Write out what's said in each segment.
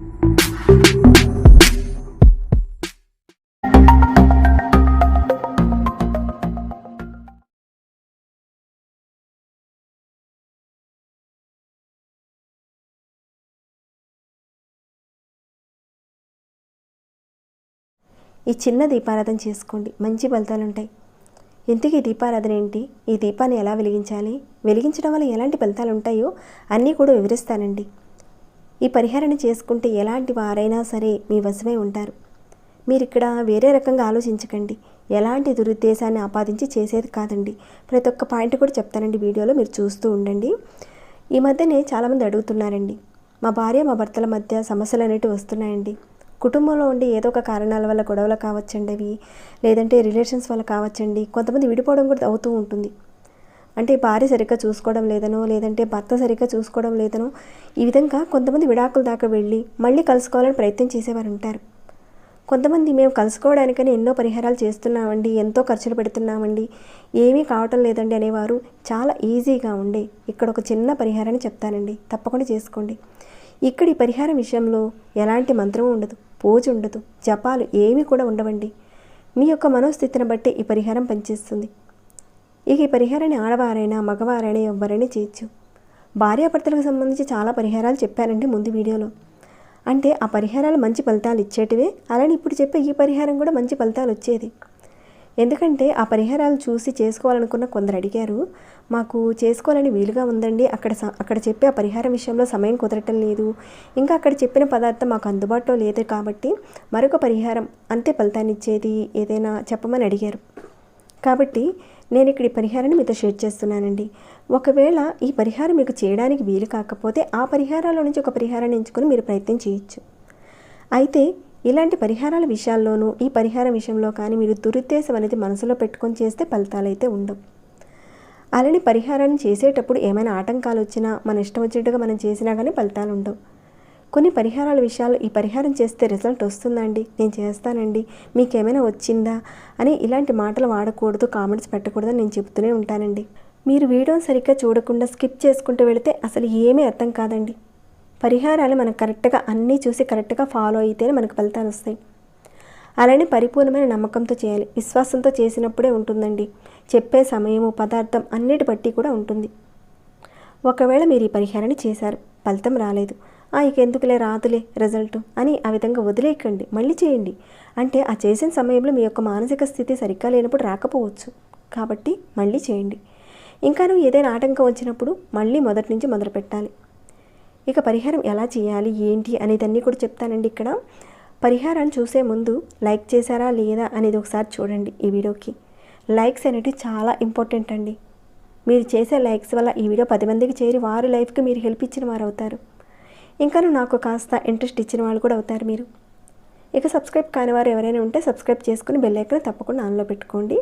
ఈ చిన్న దీపారాధన చేసుకోండి. మంచి ఫలితాలు ఉంటాయి. ఇంతకీ ఈ దీపారాధన ఏంటి? ఈ దీపాన్ని ఎలా వెలిగించాలి? వెలిగించడం వల్ల ఎలాంటి ఫలితాలు ఉంటాయో అన్నీ కూడా వివరిస్తానండి. ఈ పరిహారాన్ని చేసుకుంటే ఎలాంటి వారైనా సరే మీ వశమై ఉంటారు. మీరు ఇక్కడ వేరే రకంగా ఆలోచించకండి. ఎలాంటి దురుద్దేశాన్ని ఆపాదించి చేసేది కాదండి. ప్రతి ఒక్క పాయింట్ కూడా చెప్తానండి వీడియోలో మీరు చూస్తూ ఉండండి. ఈ మధ్యనే చాలామంది అడుగుతున్నారండి. మా భార్య మా భర్తల మధ్య సమస్యలు అనేటివి వస్తున్నాయండి. కుటుంబంలో ఉండి ఏదో ఒక కారణాల వల్ల గొడవలు కావచ్చండి అవి లేదంటే రిలేషన్స్ వల్ల కావచ్చండి. కొంతమంది విడిపోవడం కూడా అవుతూ ఉంటుంది. అంటే భార్య సరిగ్గా చూసుకోవడం లేదనో లేదంటే భర్త సరిగ్గా చూసుకోవడం లేదనో ఈ విధంగా కొంతమంది విడాకుల దాకా వెళ్ళి మళ్ళీ కలుసుకోవాలని ప్రయత్నం చేసేవారు ఉంటారు. కొంతమంది మేము కలుసుకోవడానికని ఎన్నో పరిహారాలు చేస్తున్నామండి ఎంతో ఖర్చులు పెడుతున్నామండి ఏమీ కావటం లేదండి అనేవారు చాలా ఈజీగా ఉండే. ఇక్కడ ఒక చిన్న పరిహారాన్ని చెప్తానండి. తప్పకుండా చేసుకోండి. ఇక్కడ ఈ పరిహారం విషయంలో ఎలాంటి మంత్రం ఉండదు పూజ ఉండదు జపాలు ఏమీ కూడా ఉండవండి. మీ యొక్క మనోస్థితిని బట్టి ఈ పరిహారం పనిచేస్తుంది. ఇక ఈ పరిహారాన్ని ఆడవారైనా మగవారైనా ఎవ్వరైనా చేయొచ్చు. భార్యాభర్తలకు సంబంధించి చాలా పరిహారాలు చెప్పారండి ముందు వీడియోలో. అంటే ఆ పరిహారాలు మంచి ఫలితాలు ఇచ్చేటివే. అలానే ఇప్పుడు చెప్పే ఈ పరిహారం కూడా మంచి ఫలితాలు వచ్చేది. ఎందుకంటే ఆ పరిహారాలు చూసి చేసుకోవాలనుకున్న కొందరు అడిగారు మాకు చేసుకోవాలని వీలుగా ఉందండి. అక్కడ స- అక్కడ చెప్పే ఆ పరిహారం విషయంలో సమయం కుదరటం లేదు. ఇంకా అక్కడ చెప్పిన పదార్థం మాకు అందుబాటులో లేదు కాబట్టి మరొక పరిహారం అంతే ఫలితాన్ని ఇచ్చేది ఏదైనా చెప్పమని అడిగారు. కాబట్టి నేను ఇక్కడ ఈ పరిహారాన్ని మీతో షేర్ చేస్తున్నానండి. ఒకవేళ ఈ పరిహారం మీకు చేయడానికి వీలు కాకపోతే ఆ పరిహారాల నుంచి ఒక పరిహారాన్ని ఎంచుకొని మీరు ప్రయత్నం చేయొచ్చు. అయితే ఇలాంటి పరిహారాల విషయాల్లోనూ ఈ పరిహారం విషయంలో కానీ మీరు దురుద్దేశం అనేది మనసులో పెట్టుకొని చేస్తే ఫలితాలు అయితే ఉండవు. అలానే పరిహారాన్ని చేసేటప్పుడు ఏమైనా ఆటంకాలు వచ్చినా మన ఇష్టం వచ్చినట్టుగా మనం చేసినా కానీ ఫలితాలు ఉండవు. కొన్ని పరిహారాల విషయాలు ఈ పరిహారం చేస్తే రిజల్ట్ వస్తుందండి. నేను చేస్తానండి. మీకేమైనా వచ్చిందా? అని ఇలాంటి మాటలు వాడకూడదు కామెంట్స్ పెట్టకూడదని నేను చెప్తూనే ఉంటానండి. మీరు వీడియోని సరిగ్గా చూడకుండా స్కిప్ చేసుకుంటూ వెళితే అసలు ఏమీ అర్థం కాదండి. పరిహారాలు మనం కరెక్ట్గా అన్నీ చూసి కరెక్ట్గా ఫాలో అయితేనే మనకు ఫలితాలు వస్తాయి. అలానే పరిపూర్ణమైన నమ్మకంతో చేయాలి. విశ్వాసంతో చేసినప్పుడే ఉంటుందండి. చెప్పే సమయము పదార్థం అన్నిటి బట్టి కూడా ఉంటుంది. ఒకవేళ మీరు ఈ పరిహారాన్ని చేశారు ఫలితం రాలేదు. ఇక ఎందుకులే రాదులే రిజల్ట్ అని ఆ విధంగా వదిలేయకండి మళ్ళీ చేయండి. అంటే ఆ చేసిన సమయంలో మీ యొక్క మానసిక స్థితి సరిగ్గా లేనప్పుడు రాకపోవచ్చు. కాబట్టి మళ్ళీ చేయండి. ఇంకా నువ్వు ఏదైనా ఆటంకం వచ్చినప్పుడు మళ్ళీ మొదటి నుంచి మొదలు పెట్టాలి. ఇక పరిహారం ఎలా చేయాలి ఏంటి అనేదన్నీ కూడా చెప్తానండి ఇక్కడ. పరిహారాన్ని చూసే ముందు లైక్ చేశారా లేదా అనేది ఒకసారి చూడండి ఈ వీడియోకి. లైక్స్ అనేవి చాలా ఇంపార్టెంట్ అండి. మీరు చేసే లైక్స్ వల్ల ఈ వీడియో పది మందికి చేరి వారి లైఫ్కి మీరు హెల్ప్ ఇచ్చిన వారు అవుతారు ఇంకా నాకు కాస్త ఇంట్రెస్ట్ ఇచ్చిన వాళ్ళు కూడా అవుతారు మీరు. ఇక సబ్స్క్రైబ్ కాని వారు ఎవరైనా ఉంటే సబ్స్క్రైబ్ చేసుకుని బెల్ ఐకన్ తప్పకుండా ఆన్లో పెట్టుకోండి.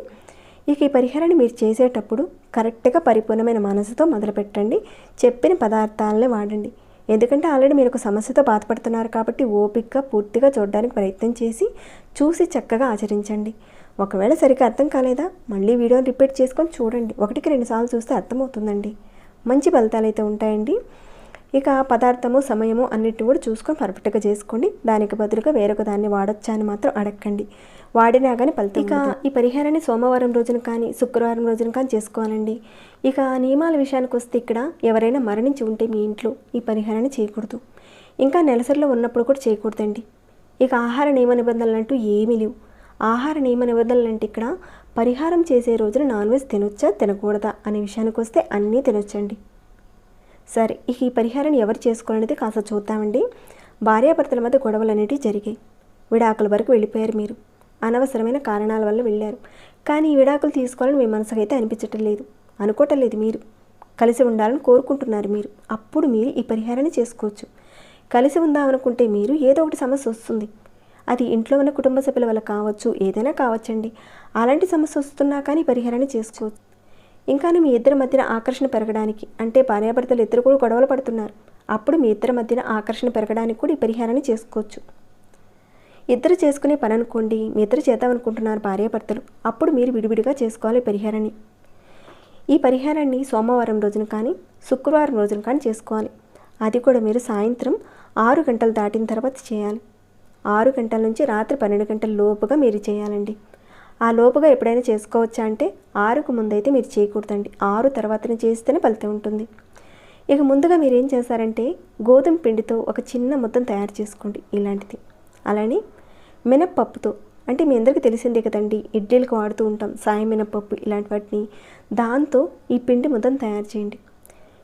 ఇక ఈ పరిహారాన్ని మీరు చేసేటప్పుడు కరెక్ట్గా పరిపూర్ణమైన మనసుతో మొదలుపెట్టండి చెప్పిన పదార్థాలనే వాడండి. ఎందుకంటే ఆల్రెడీ మీరు ఒక సమస్యతో బాధపడుతున్నారు కాబట్టి ఓపికగా పూర్తిగా చూడడానికి ప్రయత్నం చేసి చూసి చక్కగా ఆచరించండి. ఒకవేళ సరిగ్గా అర్థం కాలేదా మళ్ళీ వీడియోని రిపీట్ చేసుకొని చూడండి. ఒకటికి రెండుసార్లు చూస్తే అర్థమవుతుందండి. మంచి ఫలితాలు అయితే ఉంటాయండి. ఇక పదార్థము సమయము అన్నిటిని కూడా చూసుకొని పర్ఫెక్ట్గా చేసుకోండి. దానికి బదులుగా వేరొక దాన్ని వాడొచ్చా అని మాత్రం అడగండి వాడినా కానీ ఫలితం ఇక ఈ పరిహారాన్ని సోమవారం రోజున కానీ శుక్రవారం రోజున కానీ చేసుకోవాలండి. ఇక నియమాల విషయానికి వస్తే ఇక్కడ ఎవరైనా మరణించి ఉంటే మీ ఇంట్లో ఈ పరిహారాన్ని చేయకూడదు. ఇంకా నెలసరిలో ఉన్నప్పుడు కూడా చేయకూడదండి. ఇక ఆహార నియమ నిబంధనలు అంటూ ఏమీ లేవు. ఆహార నియమ నిబంధనలు అంటే ఇక్కడ పరిహారం చేసే రోజున నాన్ వెజ్ తినొచ్చా తినకూడదా అనే విషయానికి వస్తే అన్నీ తినొచ్చండి. సరే ఇక ఈ పరిహారాన్ని ఎవరు చేసుకోవాలనేది కాస్త చూద్దామండి. భార్యాభర్తల మధ్య గొడవలు అనేటివి జరిగాయి. విడాకుల వరకు వెళ్ళిపోయారు మీరు. అనవసరమైన కారణాల వల్ల వెళ్ళారు. కానీ ఈ విడాకులు తీసుకోవాలని మీ మనసుకు అయితే అనిపించటం లేదు. అనుకోవటం లేదు మీరు. కలిసి ఉండాలని కోరుకుంటున్నారు మీరు. అప్పుడు మీరు ఈ పరిహారాన్ని చేసుకోవచ్చు. కలిసి ఉందామనుకుంటే మీరు ఏదో ఒకటి సమస్య వస్తుంది. అది ఇంట్లో ఉన్న కుటుంబ సభ్యుల వల్ల కావచ్చు ఏదైనా కావచ్చండి. అలాంటి సమస్య వస్తున్నా కానీ ఈ పరిహారాన్ని చేసుకోవచ్చు. ఇంకాను మీ ఇద్దరి మధ్యన ఆకర్షణ పెరగడానికి అంటే భార్యాభర్తలు ఇద్దరు కూడా గొడవలు పడుతున్నారు. అప్పుడు మీ ఇద్దరి మధ్యన ఆకర్షణ పెరగడానికి కూడా ఈ పరిహారాన్ని చేసుకోవచ్చు. ఇద్దరు చేసుకునే పని అనుకోండి మీ ఇద్దరు చేద్దామనుకుంటున్నారు భార్యాభర్తలు అప్పుడు మీరు విడివిడిగా చేసుకోవాలి పరిహారాన్ని. ఈ పరిహారాన్ని సోమవారం రోజున కానీ శుక్రవారం రోజున కానీ చేసుకోవాలి. అది కూడా మీరు సాయంత్రం ఆరు గంటలు దాటిన తర్వాత చేయాలి. ఆరు గంటల నుంచి రాత్రి పన్నెండు గంటల లోపుగా మీరు చేయాలండి. ఆ లోపుగా ఎప్పుడైనా చేసుకోవచ్చా అంటే ఆరుకు ముందైతే మీరు చేయకూడదండి. ఆరు తర్వాతనే చేస్తేనే ఫలితం ఉంటుంది. ఇక ముందుగా మీరు ఏం చేస్తారంటే గోధుమ పిండితో ఒక చిన్న ముద్దను తయారు చేసుకోండి ఇలాంటిది. అలానే మినప్పప్పుతో అంటే మీ అందరికీ తెలిసిందే కదండి ఇడ్లీలకు వాడుతూ ఉంటాం సాయం మినప్పప్పు ఇలాంటి వాటిని. దాంతో ఈ పిండి ముద్దను తయారు చేయండి.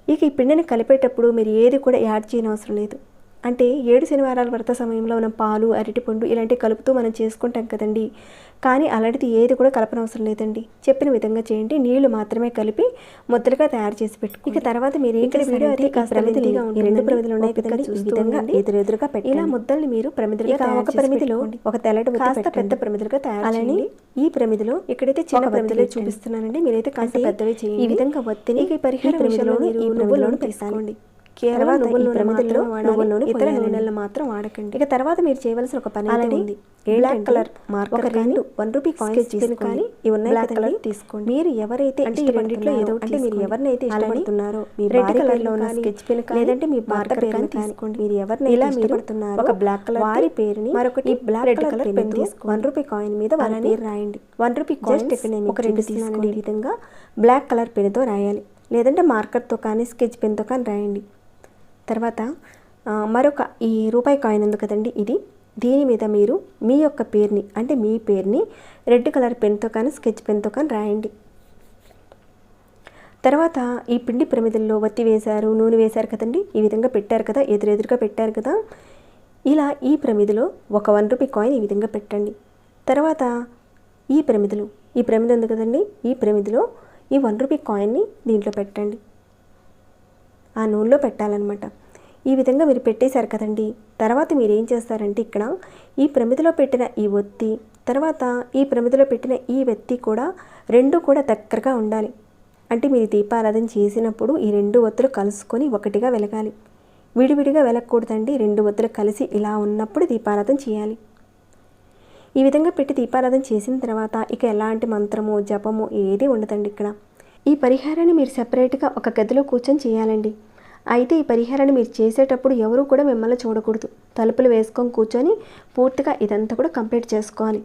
ఇక ఈ పిండిని కలిపేటప్పుడు మీరు ఏది కూడా యాడ్ చేయనవసరం లేదు. అంటే ఏడు శనివారాల వ్రత సమయంలో మనం పాలు అరటిపండు ఇలాంటివి కలుపుతూ మనం చేసుకుంటాం కదండి. కానీ అలాంటిది ఏది కూడా కలపనవసరం లేదండి. చెప్పిన విధంగా చేయండి. నీళ్ళు మాత్రమే కలిపి ముద్దలుగా తయారు చేసి పెట్టు ఇక తర్వాత మీరు ఇక్కడ వీడియో అయితే కాస్త ప్రమిదిగా రెండు ప్రమిదలు ఉన్నాయి విధంగా ఎదురెదురుగా పెట్టి ఇలా ముద్దల్ని మీరు ప్రమిదలుగా ఒక ప్రమిదిలో ఒక తెల్లటి కాస్త పెద్ద ప్రమిదలుగా తయారు అలానే ఈ ప్రమిదిలో ఇక్కడైతే చిన్న ప్రమిదిలో చూపిస్తున్నానండి. మీరైతే కాస్త పెద్దవి చేయండి. ఈ విధంగా ఒత్తిని ఈ పరిహార ఈ నువ్వులను తీసుకోండి. కేవలం నువ్వుల నూనె ఇతర నూనెలను మాత్రం వాడకండి. ఇక తర్వాత మీరు చేయవలసిన ఒక పని అయితే ఉంది. బ్లాక్ కలర్ మార్కర్ కానీ వన్ రూపీ కాయిన్స్ తీసుకొని ఇవి ఉన్నాయి బ్లాక్ కలర్ తీసుకోండి. మీరు ఎవరైతే అంటే ఈ రెండిట్లో ఏదో అంటే మీరు ఎవరినైతే ఇష్టపడుతున్నారో మీ రెడ్ కలర్లో ఉన్న స్కెచ్ పెన్ లేదంటే మీ మార్కర్ పేరు తీసుకోండి. మీరు ఎవరిని ఇలా ఇష్టపడుతున్నారో ఒక బ్లాక్ కలర్ వారి పేరుని మరొకటి బ్లాక్ రెడ్ కలర్ పెన్ తీసుకోండి. వన్ రూపీ కాయిన్ మీద వాళ్ళ పేరు రాయండి. వన్ రూపీ కాయిన్ నేను ఒక రెండు తీసుకుని ఈ విధంగా బ్లాక్ కలర్ పెన్తో రాయాలి. లేదంటే మార్కర్తో కానీ స్కెచ్ పెన్తో కానీ రాయండి. తర్వాత మరొక ఈ రూపాయి కాయిన్ ఉంది కదండి ఇది. దీని మీద మీరు మీ యొక్క పేరుని అంటే మీ పేరుని రెడ్ కలర్ పెన్తో కానీ స్కెచ్ పెన్తో కానీ రాయండి. తర్వాత ఈ పిండి ప్రమిదల్లో వత్తి వేశారు నూనె వేశారు కదండి. ఈ విధంగా పెట్టారు కదా ఎదురెదురుగా పెట్టారు కదా. ఇలా ఈ ప్రమిదలో ఒక వన్ రూపీ కాయిన్ ఈ విధంగా పెట్టండి. తర్వాత ఈ ప్రమిదలు ఈ ప్రమిద ఉంది కదండి. ఈ ప్రమిదలో ఈ వన్ రూపీ కాయిన్ని దీంట్లో పెట్టండి. ఆ నూనెలో పెట్టాలన్నమాట. ఈ విధంగా మీరు పెట్టేశారు కదండి. తర్వాత మీరు ఏం చేస్తారంటే ఇక్కడ ఈ ప్రమిదిలో పెట్టిన ఈ ఒత్తి తర్వాత ఈ ప్రమిదిలో పెట్టిన ఈ వెత్తి కూడా రెండు కూడా దగ్గరగా ఉండాలి. అంటే మీరు దీపారాధన చేసినప్పుడు ఈ రెండు ఒత్తులు కలుసుకొని ఒకటిగా వెలగాలి. విడివిడిగా వెలగకూడదండి. రెండు ఒత్తులు కలిసి ఇలా ఉన్నప్పుడు దీపారాధన చేయాలి. ఈ విధంగా పెట్టి దీపారాధన చేసిన తర్వాత ఇక ఎలాంటి మంత్రము జపము ఏది ఉండదండి ఇక్కడ. ఈ పరిహారాన్ని మీరు సెపరేట్గా ఒక గదిలో కూర్చొని చేయాలండి. అయితే ఈ పరిహారాన్ని మీరు చేసేటప్పుడు ఎవరూ కూడా మిమ్మల్ని చూడకూడదు. తలుపులు వేసుకొని కూర్చొని పూర్తిగా ఇదంతా కూడా కంప్లీట్ చేసుకోవాలి.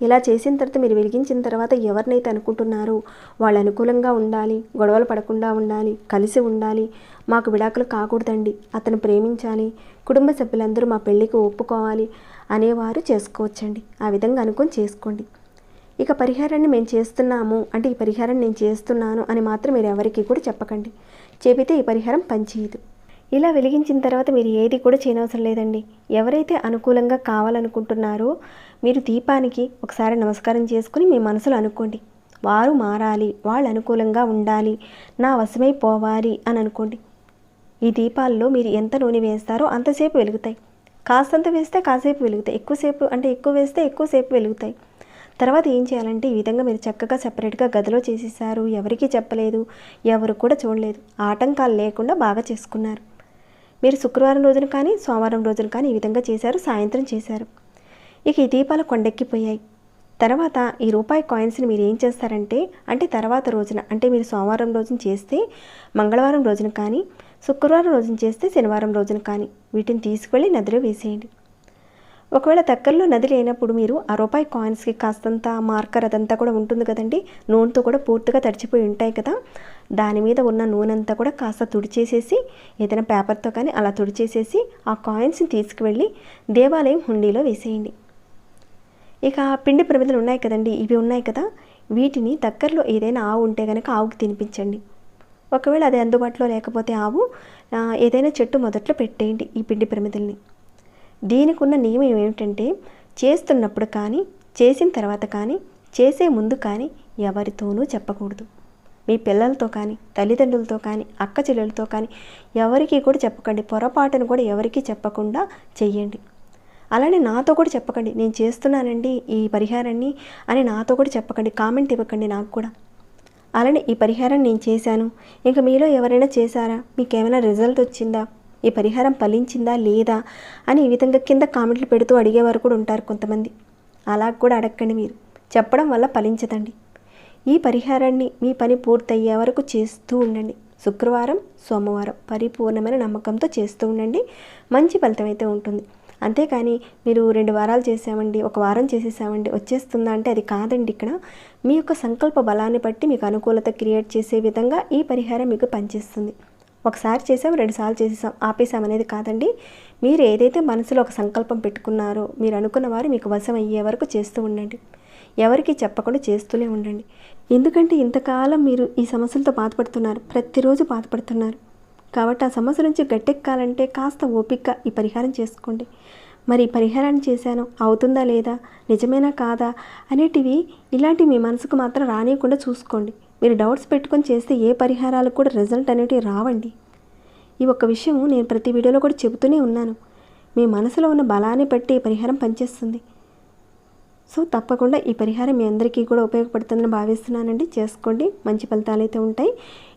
ఇలా చేసిన తర్వాత మీరు వెలిగించిన తర్వాత ఎవరినైతే అనుకుంటున్నారో వాళ్ళు అనుకూలంగా ఉండాలి గొడవలు పడకుండా ఉండాలి కలిసి ఉండాలి మాకు విడాకులు కాకూడదండి అతను ప్రేమించాలి కుటుంబ సభ్యులందరూ మా పెళ్ళికి ఒప్పుకోవాలి అనేవారు చేసుకోవచ్చండి. ఆ విధంగా అనుకొని చేసుకోండి. ఇక పరిహారాన్ని మేము చేస్తున్నాము అంటే ఈ పరిహారం నేను చేస్తున్నాను అని మాత్రం మీరు ఎవరికి కూడా చెప్పకండి. చెబితే ఈ పరిహారం పనిచేయదు. ఇలా వెలిగించిన తర్వాత మీరు ఏది కూడా చేయనవసరం లేదండి. ఎవరైతే అనుకూలంగా కావాలనుకుంటున్నారో మీరు దీపానికి ఒకసారి నమస్కారం చేసుకుని మీ మనసులో అనుకోండి. వారు మారాలి వాళ్ళు అనుకూలంగా ఉండాలి నా వశమైపోవాలి అని అనుకోండి. ఈ దీపాల్లో మీరు ఎంత నూనె వేస్తారో అంతసేపు వెలుగుతాయి. కాస్తంత వేస్తే కాసేపు వెలుగుతాయి. ఎక్కువసేపు అంటే ఎక్కువ వేస్తే ఎక్కువసేపు వెలుగుతాయి. తర్వాత ఏం చేయాలంటే ఈ విధంగా మీరు చక్కగా సపరేట్గా గదిలో చేసేసారు. ఎవరికీ చెప్పలేదు. ఎవరు కూడా చూడలేదు. ఆటంకాలు లేకుండా బాగా చేసుకున్నారు. మీరు శుక్రవారం రోజున కానీ సోమవారం రోజున కానీ ఈ విధంగా చేశారు. సాయంత్రం చేశారు. ఇక ఈ దీపాలు కొండెక్కిపోయాయి. తర్వాత ఈ రూపాయి కాయిన్స్ని మీరు ఏం చేస్తారంటే అంటే తర్వాత రోజున అంటే మీరు సోమవారం రోజున చేస్తే మంగళవారం రోజున కానీ శుక్రవారం రోజున చేస్తే శనివారం రోజున కానీ వీటిని తీసుకువెళ్ళి నదిలో వేసేయండి. ఒకవేళ దగ్గరలో నది లేనప్పుడు మీరు ఆ రూపాయి కాయిన్స్కి కాస్తంత మార్కర్ అదంతా కూడా ఉంటుంది కదండి. నూనెతో కూడా పూర్తిగా తడిచిపోయి ఉంటాయి కదా. దాని మీద ఉన్న నూనె అంతా కూడా కాస్త తుడిచేసేసి ఏదైనా పేపర్తో కానీ అలా తుడిచేసేసి ఆ కాయిన్స్ని తీసుకువెళ్ళి దేవాలయం హుండీలో వేసేయండి. ఇక పిండి ప్రమిదలు ఉన్నాయి కదండి. ఇవి ఉన్నాయి కదా. వీటిని దగ్గరలో ఏదైనా ఆవు ఉంటే కనుక ఆవుకి తినిపించండి. ఒకవేళ అది అందుబాటులో లేకపోతే ఆవు ఏదైనా చెట్టు మొదట్లో పెట్టేయండి ఈ పిండి ప్రమిదల్ని. దీనికి ఉన్న నియమం ఏమిటంటే చేస్తున్నప్పుడు కానీ చేసిన తర్వాత కానీ చేసే ముందు కానీ ఎవరితోనూ చెప్పకూడదు. మీ పిల్లలతో కానీ తల్లిదండ్రులతో కానీ అక్క చెల్లెలతో కానీ ఎవరికీ కూడా చెప్పకండి. పొరపాటును కూడా ఎవరికీ చెప్పకుండా చెయ్యండి. అలానే నాతో కూడా చెప్పకండి. నేను చేస్తున్నానండి ఈ పరిహారాన్ని అని నాతో కూడా చెప్పకండి. కామెంట్ ఇవ్వకండి నాకు కూడా. అలానే ఈ పరిహారం నేను చేశాను. ఇంకా మీలో ఎవరైనా చేశారా? మీకు ఏమైనా రిజల్ట్ వచ్చిందా? ఈ పరిహారం ఫలించిందా లేదా అని ఈ విధంగా కింద కామెంట్లు పెడుతూ అడిగేవారు కూడా ఉంటారు కొంతమంది. అలా కూడా అడగండి మీరు. చెప్పడం వల్ల ఫలించదండి. ఈ పరిహారాన్ని మీ పని పూర్తయ్యే వరకు చేస్తూ ఉండండి. శుక్రవారం సోమవారం పరిపూర్ణమైన నమ్మకంతో చేస్తూ ఉండండి. మంచి ఫలితం అయితే ఉంటుంది. అంతేకాని మీరు రెండు వారాలు చేసామండి ఒక వారం చేసేసామండి వచ్చేస్తుందా అంటే అది కాదండి ఇక్కడ. మీ యొక్క సంకల్ప బలాన్ని బట్టి మీకు అనుకూలత క్రియేట్ చేసే విధంగా ఈ పరిహారం మీకు పనిచేస్తుంది. ఒకసారి చేసాం రెండుసార్లు చేసేసాం. ఆపేసాం అనేది కాదండి. మీరు ఏదైతే మనసులో ఒక సంకల్పం పెట్టుకున్నారో మీరు అనుకున్న వారు మీకు వశం అయ్యే వరకు చేస్తూ ఉండండి. ఎవరికి చెప్పకుండా చేస్తూనే ఉండండి. ఎందుకంటే ఇంతకాలం మీరు ఈ సమస్యలతో బాధపడుతున్నారు. ప్రతిరోజు బాధపడుతున్నారు. కాబట్టి ఆ సమస్య నుంచి గట్టెక్కాలంటే కాస్త ఓపిక ఈ పరిహారం చేసుకోండి. మరి ఈ పరిహారాన్ని చేశాను అవుతుందా లేదా నిజమేనా కాదా అనేటివి ఇలాంటివి మీ మనసుకు మాత్రం రానియకుండా చూసుకోండి. మీరు డౌట్స్ పెట్టుకొని చేస్తే ఏ పరిహారాలు కూడా రిజల్ట్ అనేటివి రావండి. ఈ ఒక్క విషయం నేను ప్రతి వీడియోలో కూడా చెబుతూనే ఉన్నాను. మీ మనసులో ఉన్న బలాన్ని బట్టి ఈ పరిహారం పనిచేస్తుంది. సో తప్పకుండా ఈ పరిహారం మీ అందరికీ కూడా ఉపయోగపడుతుందని భావిస్తున్నానండి. చేసుకోండి. మంచి ఫలితాలు అయితే ఉంటాయి.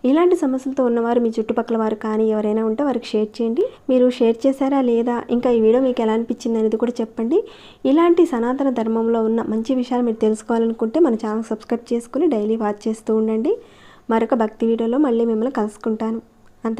ఇలాంటి సమస్యలతో ఉన్నవారు మీ చుట్టుపక్కల వారు కానీ ఎవరైనా ఉంటే వారికి షేర్ చేయండి. మీరు షేర్ చేశారా లేదా ఇంకా ఈ వీడియో మీకు ఎలా అనిపించింది అనేది కూడా చెప్పండి. ఇలాంటి సనాతన ధర్మంలో ఉన్న మంచి విషయాలు మీరు తెలుసుకోవాలనుకుంటే మన ఛానల్ సబ్స్క్రైబ్ చేసుకుని డైలీ వాచ్ చేస్తూ ఉండండి. మరొక భక్తి వీడియోలో మళ్ళీ మిమ్మల్ని కలుసుకుంటాను. అంత